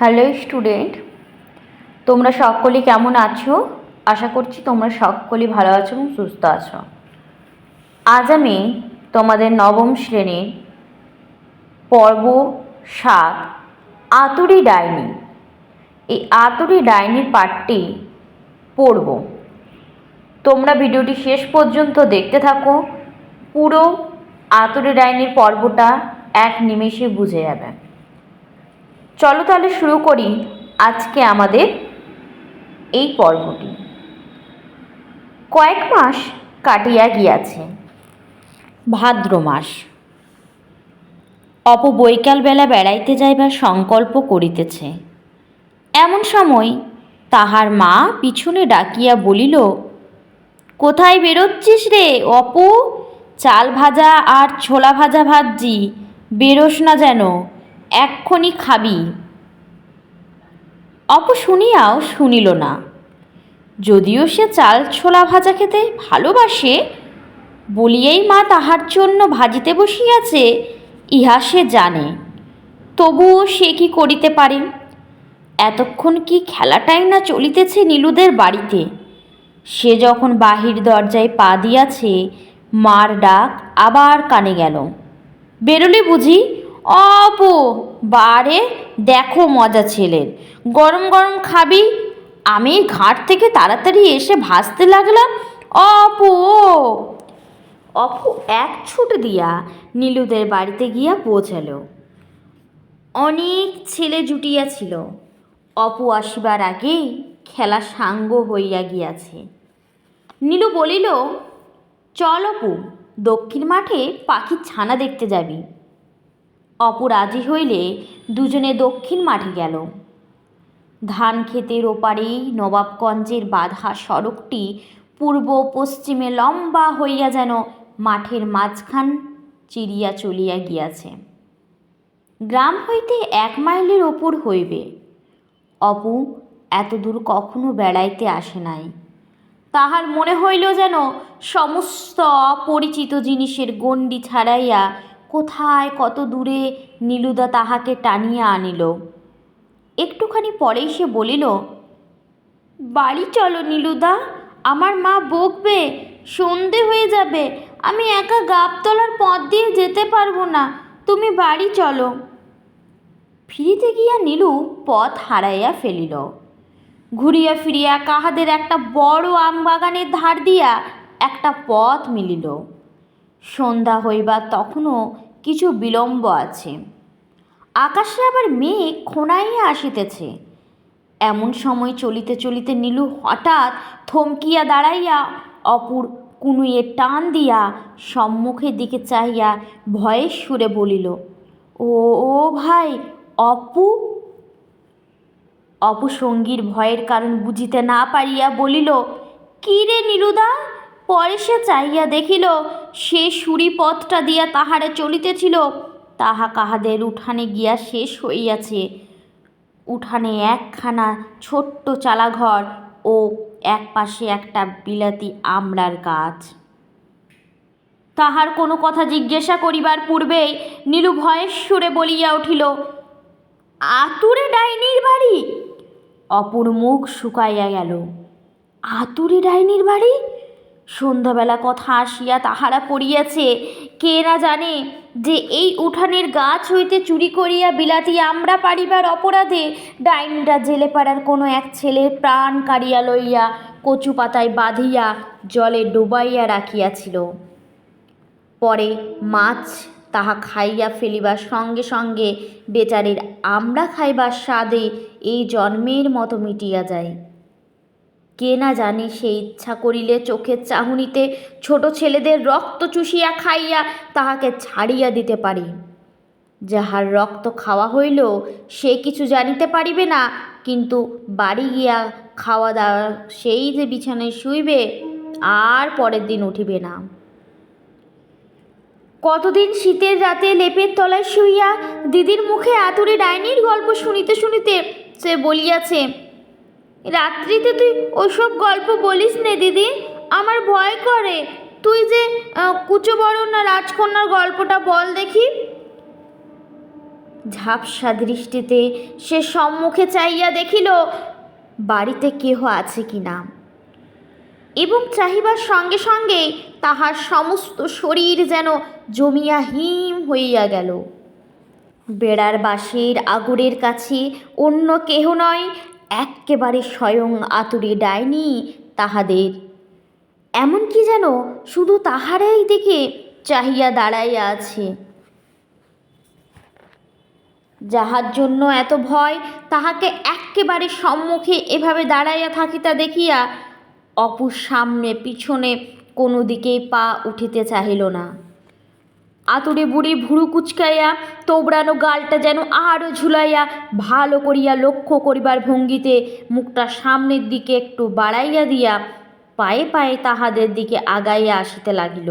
Hello student, তোমরা সকলে কেমন আছো? আশা করছি তোমরা সকলেই ভালো আছো এবং সুস্থ আছো। আজ আমি তোমাদের নবম শ্রেণির পর্ব সাত, আতুরি ডাইনি। এই আতুরি ডাইনির পাঠটি পড়ব। তোমরা ভিডিওটি শেষ পর্যন্ত দেখতে থাকো, পুরো আতুরি ডাইনির পর্বটা এক নিমেষে বুঝে যাবে। চলো তাহলে শুরু করি আজকে আমাদের এই পর্বটি। কয়েক মাস কাটিয়া গিয়াছে। ভাদ্র মাস। অপ বৈকালবেলা বেড়াইতে যাইবার সংকল্প করিতেছে। এমন সময় তাহার মা পিছনে ডাকিয়া বলিল, কোথায় বেরোচ্ছিস রে অপু? চাল ভাজা আর ছোলা ভাজা ভাজছি, বেরোস না যেন। এক্ষুনি খাবি। অপু শুনিয়াও শুনিল না। যদিও সে চাল ছোলা ভাজা খেতে ভালোবাসে, বলিয়াই মা তাহার জন্য ভাজিতে বসিয়াছে, ইহা সে জানে। তবুও সে কি করিতে পারে? এতক্ষণ কি খেলাটাই না চলিতেছে নীলুদের বাড়িতে? সে যখন বাহির দরজায় পা দিয়াছে, মার ডাক আবার কানে গেল। বেরোলে বুঝি অপু বারে দেখো মজা ছেলের। গরম গরম খাবি? আমি ঘাট থেকে তাড়াতাড়ি এসে ভাসতে লাগলাম। অপু অপু এক ছুট দিয়া নীলুদের বাড়িতে গিয়া পৌঁছালো। অনেক ছেলে জুটিয়াছিল অপু আসিবার আগেই খেলা সাঙ্গ হইয়া গিয়াছে। নীলু বলিল, চল অপু, দক্ষিণ মাঠে পাখির ছানা দেখতে যাবি। অপু হইলে দুজনে দক্ষিণ মাঠে গেল। ধান ক্ষেতের ওপারেই নবাবগঞ্জের বাঁধা সড়কটি পূর্ব পশ্চিমে লম্বা হইয়া যেন মাঠের মাঝখান চিরিয়া চলিয়া গিয়াছে। গ্রাম হইতে এক মাইলের ওপর হইবে। অপু এতদূর কখনো বেড়াইতে আসে নাই। তাহার মনে হইল যেন সমস্ত অপরিচিত জিনিসের গণ্ডি ছাড়াইয়া কোথায় কত দূরে নীলুদা তাহাকে টানিয়া আনিল। একটুখানি পরেই সে বলিল, বাড়ি চলো নীলুদা, আমার মা বকবে, সন্ধে হয়ে যাবে, আমি একা গাবতলার পথ দিয়ে যেতে পারব না, তুমি বাড়ি চলো। ফিরিতে গিয়া নীলু পথ হারাইয়া ফেলিল। ঘুরিয়া ফিরিয়া কাহাদের একটা বড় আম বাগানের ধার দিয়া একটা পথ মিলিল। সন্ধ্যা হইবার তখনও কিছু বিলম্ব আছে। আকাশে আবার মেঘ খোনাইয়া আসিতেছে। এমন সময় চলিতে চলিতে নীলু হঠাৎ থমকিয়া দাঁড়াইয়া অপুর কুনুয়ে টান দিয়া সম্মুখের দিকে চাহিয়া ভয়ের সুরে বলিল, ও ও ভাই, অপু? অপু সঙ্গীর ভয়ের কারণ বুঝিতে না পারিয়া বলিল, কী রে নীলুদা? পরে সে চাহিয়া দেখিল, সে সুরি পথটা দিয়া তাহারে চলিতেছিল। তাহা কাহাদের উঠানে গিয়া শেষ হইয়াছে। উঠানে একখানা ছোট্ট চালাঘর ও এক পাশে একটা বিলাতি আমড়ার গাছ। তাহার কোনো কথা জিজ্ঞাসা করিবার পূর্বেই নীলু ভয়ের সুরে বলিয়া উঠিল, আতুরে ডাইনির বাড়ি? অপুর মুখ শুকাইয়া গেল, আতুরে ডাইনির বাড়ি? সন্ধ্যাবেলা কথা আসিয়া তাহারা পড়িয়াছে, কে না জানে যে এই উঠানের গাছ হইতে চুরি করিয়া বিলাতি আমরা পারিবার অপরাধে ডাইনিটা জেলে পাড়ার কোনো এক ছেলের প্রাণ কাড়িয়া লইয়া কচু পাতায় বাঁধিয়া জলে ডুবাইয়া রাখিয়াছিল। পরে মাছ তাহা খাইয়া ফেলিবার সঙ্গে সঙ্গে বেচারির আমরা খাইবার স্বাদে এই জন্মের মতো মিটিয়া যায়। কে না জানে সে ইচ্ছা করিলে চোখের চাহুনিতে ছোট ছেলেদের রক্ত চুষিয়া খাইয়া তাহাকে ছাড়িয়া দিতে পারে। যাহার রক্ত খাওয়া হইল, সে কিছু জানিতে পারিবে না, কিন্তু বাড়ি গিয়া খাওয়া দাওয়া সেই যে বিছানায় শুইবে, আর পরের দিন উঠিবে না। কতদিন শীতের রাতে লেপের তলায় শুইয়া দিদির মুখে আতুরে ডাইনির গল্প শুনিতে শুনিতে সে বলিয়াছে রাত্রিতে তুই ওসব গল্প বলিস নে দিদি। আমার ভয় করে। তুই যে আহ, কুচো বড় না রাজকন্যার গল্পটা বল দেখি। ঝাপসা দৃষ্টিতে সে সম্মুখে চাইয়া দেখিল বাড়িতে কেহ আছে কি না। এবং চাহিবার সঙ্গে সঙ্গে তাহার সমস্ত শরীর যেন জমিয়া হিম হইয়া গেল। বেড়ার বাঁশের আগুরের কাছে অন্য কেহ নয় এক্কেবারে স্বয়ং আতুরে ডাইনি তাহাদের। এমনকি যেন শুধু তাহারাই দিকে চাহিয়া দাঁড়াইয়া আছে। যাহার জন্য এত ভয়, তাহাকে এক্কেবারে সম্মুখে এভাবে দাঁড়াইয়া থাকিতা দেখিয়া অপুর সামনে পিছনে কোনো দিকেই পা উঠিতে চাহিল না। আতুরে বুড়ি ভুরু কুচকাইয়া, তোবড়ানো গালটা যেন আরও ঝুলাইয়া, ভালো করিয়া লক্ষ্য করিবার ভঙ্গিতে মুখটা সামনের দিকে একটু বাড়াইয়া দিয়া পায়ে পায়ে তাহাদের দিকে আগাইয়া আসিতে লাগিল।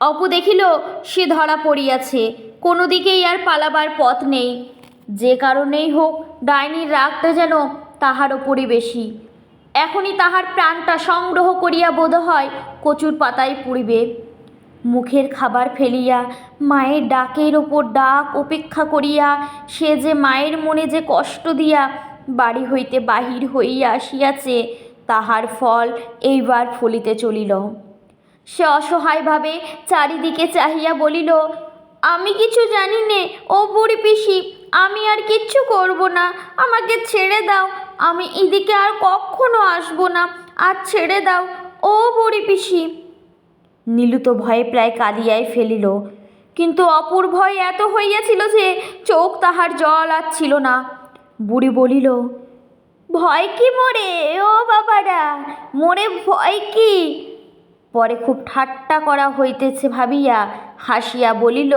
অপু দেখিল, সে ধরা পড়িয়াছে। কোনো দিকেই আর পালাবার পথ নেই। যে কারণেই হোক, ডাইনির রাগটা যেন তাহার ওপরই বেশি এখনই তাহার প্রাণটা সংগ্রহ করিয়া বোধ হয় কচুর পাতায় পুড়িবে। মুখের খাবার ফেলিয়া, মায়ের ডাকের ওপর ডাক উপেক্ষা করিয়া, সে যে মায়ের মনে যে কষ্ট দিয়া বাড়ি হইতে বাহির হইয়া আসিয়াছে, তাহার ফল এইবার ফলিতে চলিল। সে অসহায়ভাবে চারিদিকে চাহিয়া বলিল, আমি কিছু জানি নে, ও বুড়ি পিসি, আমি আর কিচ্ছু করব না, আমাকে ছেড়ে দাও, আমি এদিকে আর কখনো আসব না, আর ছেড়ে দাও, ও বুড়ি পিসি। নীলু তো ভয়ে প্রায় কাঁদিয়াই ফেলিল। কিন্তু অপুর ভয় এত হইয়াছিল যে চোখ তাহার জল আর ছিল না। বুড়ি বলিল, ভয় কি মোরে, ও বাবারা, মোরে ভয় কি? পরে খুব ঠাট্টা করা হইতেছে ভাবিয়া হাসিয়া বলিল,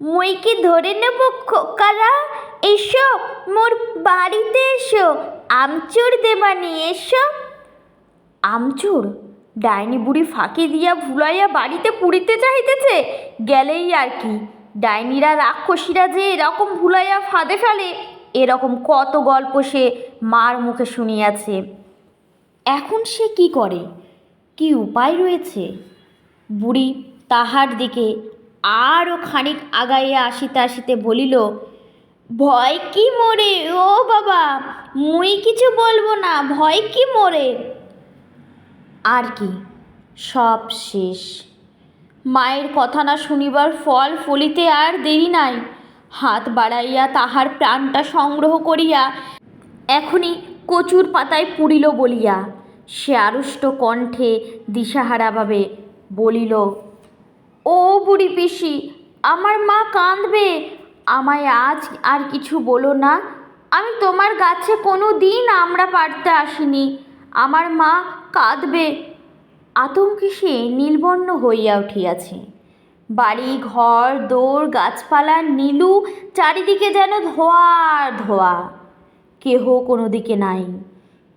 মই কি ধরে নেব খোকারা? এসো, মোর বাড়িতে এসো, আমচুর দেবানি, এসো। আমচুর? ডাইনি বুড়ি ফাঁকি দিয়া ভুলাইয়া বাড়িতে পুড়িতে চাহিতেছে? গেলেই আর কি। ডাইনিরা রাক্ষসীরা যে এরকম ভুলাইয়া ফাঁদে ফেলে, এরকম কত গল্প সে মার মুখে শুনিয়াছে। এখন সে কি করে? কি উপায় রয়েছে? বুড়ি তাহার দিকে আরও খানিক আগাইয়া আসিতে আসিতে বলিল, ভয় কি মোরে? ও বাবা, মুই কিছু বলব না, ভয় কি মোরে? আর কি? সব শেষ। মায়ের কথা না শুনিবার ফল ফলিতে আর দেরি নাই। হাত বাড়াইয়া তাহার প্রাণটা সংগ্রহ করিয়া এখনই কচুর পাতায় পুড়িল বলিয়া সে আড়ষ্ট কণ্ঠে দিশাহারাভাবে বলিল, ও বুড়ি পিসি, আমার মা কাঁদবে। আমায় আজ আর কিছু বলো না। আমি তোমার গাছে কোনো দিন আমরা পারতে আসিনি। আমার মা কাঁদবে। আতঙ্কে সে নীলবর্ণ হইয়া উঠিয়াছে। বাড়ি, ঘর দৌড় গাছপালা, নীলু চারিদিকে যেন ধোয়ার ধোয়া। কেহ কোনো দিকে নাই।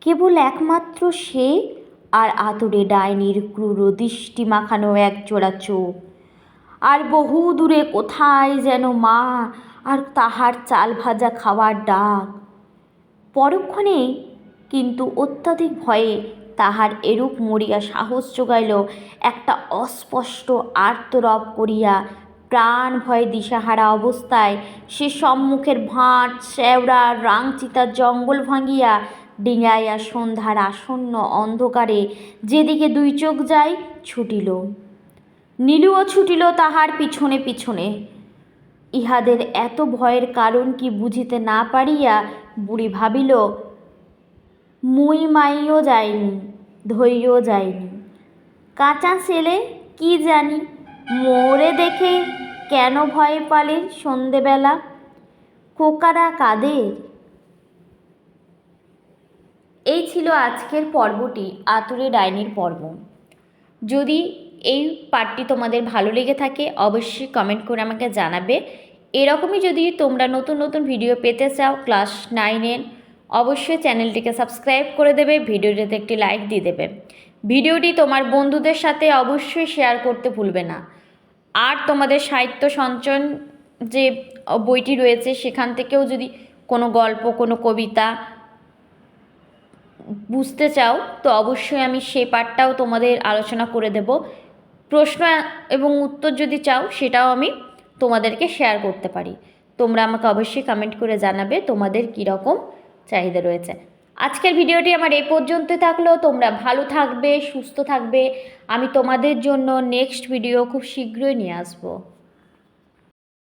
কেবল একমাত্র সে আর আতরে ডাইনির ক্রুর দৃষ্টি মাখানো এক জোড়া চোখ। আর বহু দূরে কোথায় যেন মা আর তাহার চাল ভাজা খাওয়ার ডাক। পরক্ষণে কিন্তু অত্যাধিক ভয়ে তাহার এরূপ মরিয়া সাহস জোগাইল একটা অস্পষ্ট আর্তরব করিয়া প্রাণ ভয়ে দিশাহারা অবস্থায় সে সম্মুখের ভাঁট শ্যাওড়া রাংচিতার জঙ্গল ভাঙিয়া ডিঙাইয়া সন্ধ্যার আসন্ন অন্ধকারে যেদিকে দুই চোখ যায় ছুটিল। নীলুও ছুটিল তাহার পিছনে পিছনে। ইহাদের এত ভয়ের কারণ কি বুঝিতে না পারিয়া বুড়ি ভাবিল মুই মাইও যায়নি ধৈও যায়নি কাঁচা ছেলে কি জানি, মোরে দেখে কেন ভয়ে পালে সন্ধেবেলা? কোকারা কাদের? এই ছিল আজকের পর্বটি, আতুরে ডাইনির পর্ব। যদি এই পার্টটি তোমাদের ভালো লেগে থাকে, অবশ্যই কমেন্ট করে আমাকে জানাবে। এরকমই যদি তোমরা নতুন নতুন ভিডিও পেতে চাও ক্লাস নাইনের অবশ্যই চ্যানেলটিকে সাবস্ক্রাইব করে দেবে, ভিডিওটিতে একটি লাইক দিয়ে দেবে। ভিডিওটি তোমার বন্ধুদের সাথে অবশ্যই শেয়ার করতে ভুলবে না। আর তোমাদের সাহিত্য সঞ্চয়ন যে বইটি রয়েছে, সেখান থেকেও যদি কোনো গল্প, কোনো কবিতা বুঝতে চাও, তো অবশ্যই আমি সেই পার্টটাও তোমাদের আলোচনা করে দেব। প্রশ্ন এবং উত্তর যদি চাও, সেটাও আমি তোমাদেরকে শেয়ার করতে পারি। তোমরা আমাকে অবশ্যই কমেন্ট করে জানাবে তোমাদের কীরকম চাহিদা রয়েছে। আজকের ভিডিওটি আমার এই পর্যন্ত থাকল। তোমরা ভালো থাকবে, সুস্থ থাকবে। আমি তোমাদের জন্য নেক্সট ভিডিও খুব শীঘ্রই নিয়ে আসব।